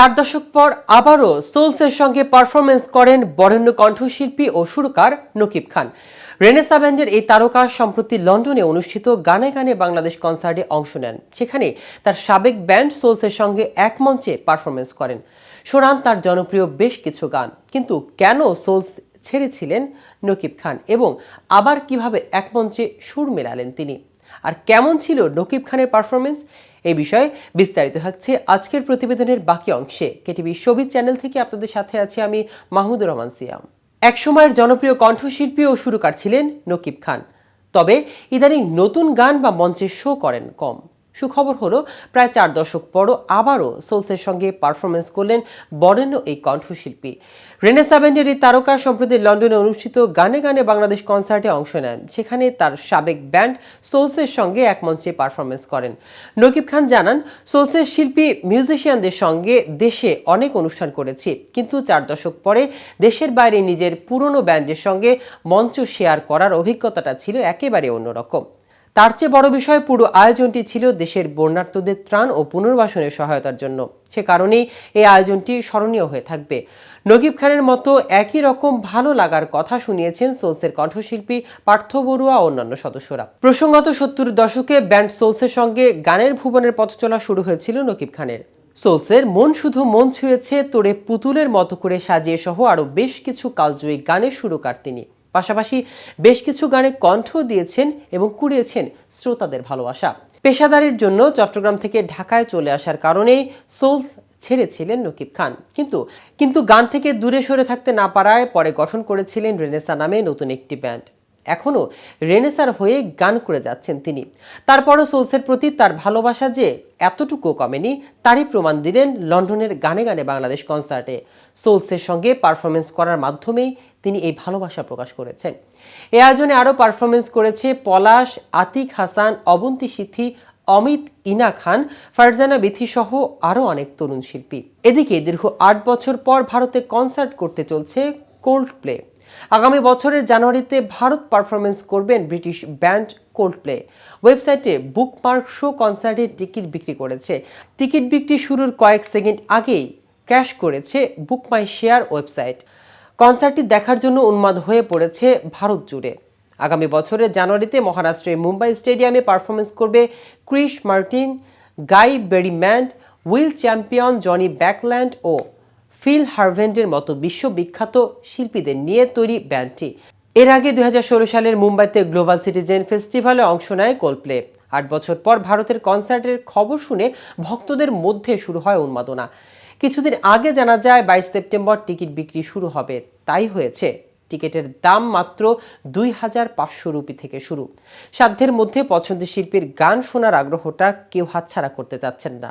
চার দশক পর আবারও সোলসের সঙ্গে পারফরমেন্স করেন বরেণ্য কণ্ঠশিল্পী ও সুরকার নকিব খান। রেনেসা ব্যান্ডের এই তারকা সম্প্রতি লন্ডনে অনুষ্ঠিত গানে গানে বাংলাদেশ কনসার্টে অংশ নেন। সেখানে তার সাবেক ব্যান্ড সোলসের সঙ্গে এক মঞ্চে পারফরমেন্স করেন। শোনান তার জনপ্রিয় বেশ কিছু গান। কিন্তু কেন সোলস ছেড়েছিলেন নকিব খান এবং আবার কীভাবে এক মঞ্চে সুর মেলালেন তিনি? আর কেমন ছিল নকিব খানের পারফরমেন্স এই বিষয়ে বিস্তারিত থাকছে আজকের প্রতিবেদনের বাকি অংশে। কেটিভি সবিজ চ্যানেল থেকে আপনাদের সাথে আছি আমি মাহমুদুর রহমান সিয়াম। একসময়ের জনপ্রিয় কণ্ঠশিল্পী ও সুরকার ছিলেন নকিব খান। তবে ইদানিং নতুন গান বা মঞ্চে শো করেন কম। সুখবর হলো, প্রায় চার দশক পরও আবারও সোলসের সঙ্গে পারফরমেন্স করলেন বরেণ্য এই কণ্ঠশিল্পী। রেনেসা ব্যান্ডের এই তারকা সম্প্রতি লন্ডনে অনুষ্ঠিত গানে গানে বাংলাদেশ কনসার্টে অংশ নেন। সেখানে তার সাবেক ব্যান্ড সোলসের সঙ্গে এক মঞ্চে পারফরমেন্স করেন। নকিব খান জানান, সোলসের শিল্পী, মিউজিশিয়ানদের সঙ্গে দেশে অনেক অনুষ্ঠান করেছি, কিন্তু চার দশক পরে দেশের বাইরে নিজের পুরনো ব্যান্ডের সঙ্গে মঞ্চ শেয়ার করার অভিজ্ঞতাটা ছিল একেবারে অন্যরকম। তার চেয়ে বড় বিষয় পুরো আয়োজনটি ছিল দেশের বন্যার্থদের ত্রাণ ও পুনর্বাসনের সহায়তার জন্য। সে কারণেই এই আয়োজনটি স্মরণীয় হয়ে থাকবে। নগিব খানের মতো একই রকম ভালো লাগার কথা শুনিয়েছেন সোলসের কণ্ঠশিল্পী পার্থ বড়ুয়া অন্যান্য সদস্যরা। প্রসঙ্গত সত্তর দশকে ব্যান্ড সোলসের সঙ্গে গানের ভুবনের পথ চলা শুরু হয়েছিল নকিব খানের। সোলসের মন শুধু মন ছুঁয়েছে তোরে পুতুলের মতো করে সাজিয়ে সহ আরও বেশ কিছু কালজয়ী গানের সুরকার তিনি। পাশাপাশি বেশ কিছু গানে কণ্ঠ দিয়েছেন এবং কুড়িয়েছেন শ্রোতাদের ভালোবাসা। পেশাদারের জন্য চট্টগ্রাম থেকে ঢাকায় চলে আসার কারণেই সোলস ছেড়েছিলেন নকিব খান। কিন্তু কিন্তু গান থেকে দূরে সরে থাকতে না পারায় পরে গঠন করেছিলেন রেনেসা নামে নতুন একটি ব্যান্ড। এখনও রেনেসার হয়ে গান করে যাচ্ছেন তিনি। তারপরও সোলসের প্রতি তার ভালোবাসা যে এতটুকু কমেনি, তারই প্রমাণ দিলেন লন্ডনের গানে গানে বাংলাদেশ কনসার্টে। সোলসের সঙ্গে পারফরমেন্স করার মাধ্যমেই তিনি এই ভালোবাসা প্রকাশ করেছেন। এ আয়োজনে আরও পারফরমেন্স করেছে পলাশ, আতিক হাসান, অবন্তী সিথি অমিত ইনা খান, ফারজানা বিথি সহ আরও অনেক তরুণ শিল্পী। এদিকে দীর্ঘ আট বছর পর ভারতে কনসার্ট করতে চলছে কোল্ড প্লে। আগামী বছরের জানুয়ারিতে ভারত পারফরমেন্স করবেন ব্রিটিশ ব্যান্ড কোল্ড প্লে ওয়েবসাইটে বুকমার্ক শো কনসার্টের টিকিট বিক্রি করেছে। টিকিট বিক্রি শুরুর কয়েক সেকেন্ড আগেই ক্র্যাশ করেছে বুক মাই শেয়ার ওয়েবসাইট। কনসার্টটি দেখার জন্য উন্মাদ হয়ে পড়েছে ভারত জুড়ে। আগামী বছরের জানুয়ারিতে মহারাষ্ট্রের মুম্বাই স্টেডিয়ামে পারফরমেন্স করবে Chris Martin, Guy Berryman, Will Champion Jonny Buckland O Phil হারভেন্ডের মতো বিশ্ববিখ্যাত শিল্পীদের নিয়ে তৈরি ব্যান্ডটি। এর আগে দুই হাজার ষোলো সালের মুম্বাইতে গ্লোবাল সিটিজেন ফেস্টিভ্যালে অংশ নেয় কোলপ্লে। আট বছর পর ভারতের কনসার্টের খবর শুনে ভক্তদের মধ্যে শুরু হয় উন্মাদনা। কিছুদিন আগে জানা যায়, বাইশ সেপ্টেম্বর টিকিট বিক্রি শুরু হবে। তাই হয়েছে। টিকিটের দাম মাত্র দুই হাজার পাঁচশো রুপি থেকে শুরু। সাধ্যের মধ্যে পছন্দের শিল্পীর গান শোনার আগ্রহটা কেউ হাতছাড়া করতে চাচ্ছেন না।